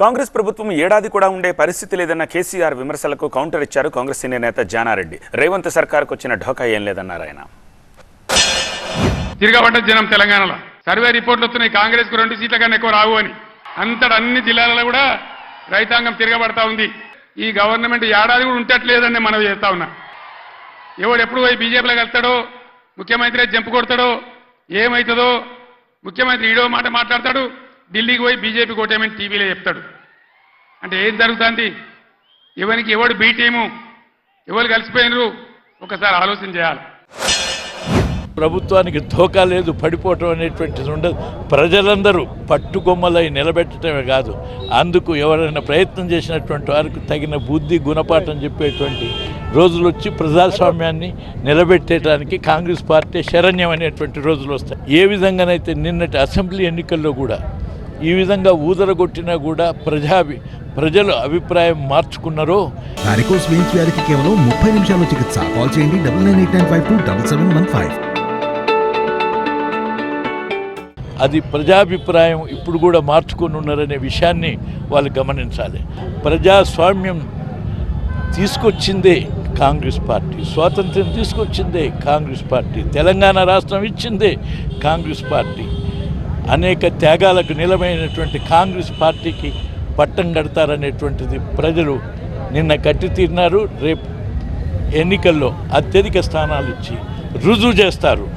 కాంగ్రెస్ ప్రభుత్వం ఏడాది కూడా ఉండే పరిస్థితి లేదన్న కేసీఆర్ విమర్శలకు కౌంటర్ ఇచ్చారు కాంగ్రెస్ సీనియర్ నేత జానారెడ్డి. రేవంత్ సర్కార్కు వచ్చిన ఢోకా ఏం లేదన్నారు ఆయన. తిరగబడ్డ జనం తెలంగాణలో. సర్వే రిపోర్ట్లు వస్తున్నాయి కాంగ్రెస్కు రెండు సీట్ల కన్నా ఎక్కువ రావు అని. అంతటి అన్ని జిల్లాలలో కూడా రైతాంగం తిరగబడతా ఉంది. ఈ గవర్నమెంట్ ఏడాది కూడా ఉంటట్లేదని మనం చేస్తా ఉన్నా. ఎవడు ఎప్పుడు పోయి బీజేపీలోకి వెళ్తాడో ముఖ్యమంత్రి జంపు కొడతాడో ఏమవుతుందో ముఖ్యమంత్రి ఈడో మాట మాట్లాడతాడు ఢిల్లీకి పోయి బీజేపీ కోటేమని టీవీలో చెప్తాడు. అంటే ఏం జరుగుతుంది? ఎవరికి ఎవడు బీటీము ఎవరు కలిసిపోయినరు? ఒకసారి ఆలోచన చేయాలి. ప్రభుత్వానికి ధోకా లేదు పడిపోవటం అనేటువంటిది ఉండదు. ప్రజలందరూ పట్టుకొమ్మలై నిలబెట్టడమే కాదు అందుకు ఎవరైనా ప్రయత్నం చేసినటువంటి వారికి తగిన బుద్ధి గుణపాఠం చెప్పేటువంటి రోజులు వచ్చి ప్రజాస్వామ్యాన్ని నిలబెట్టేయడానికి కాంగ్రెస్ పార్టీ శరణ్యం అనేటువంటి రోజులు వస్తాయి ఏ విధంగానైతే నిన్నటి అసెంబ్లీ ఎన్నికల్లో కూడా ఈ విధంగా ఊదరగొట్టినా కూడా ప్రజాభి ప్రజలు అభిప్రాయం మార్చుకున్నారో? వారికోస్ వెయిన్స్ వ్యాధికి కేవలం ముప్పై నిమిషాల్లో చికిత్స. కాల్ చేయండి double nine eight nine five two double seven one five అది ప్రజాభిప్రాయం ఇప్పుడు కూడా మార్చుకొని ఉన్నారనే విషయాన్ని వాళ్ళు గమనించాలి. ప్రజాస్వామ్యం తీసుకొచ్చిందే కాంగ్రెస్ పార్టీ. స్వాతంత్ర్యం తీసుకొచ్చిందే కాంగ్రెస్ పార్టీ. తెలంగాణ రాష్ట్రం ఇచ్చిందే కాంగ్రెస్ పార్టీ. అనేక త్యాగాలకు నిలమైనటువంటి కాంగ్రెస్ పార్టీకి పట్టం కడతారనేటువంటిది ప్రజలు నిన్న కట్టి తీరినారు. రేపు ఎన్నికల్లో అత్యధిక స్థానాలు ఇచ్చి రుజువు చేస్తారు.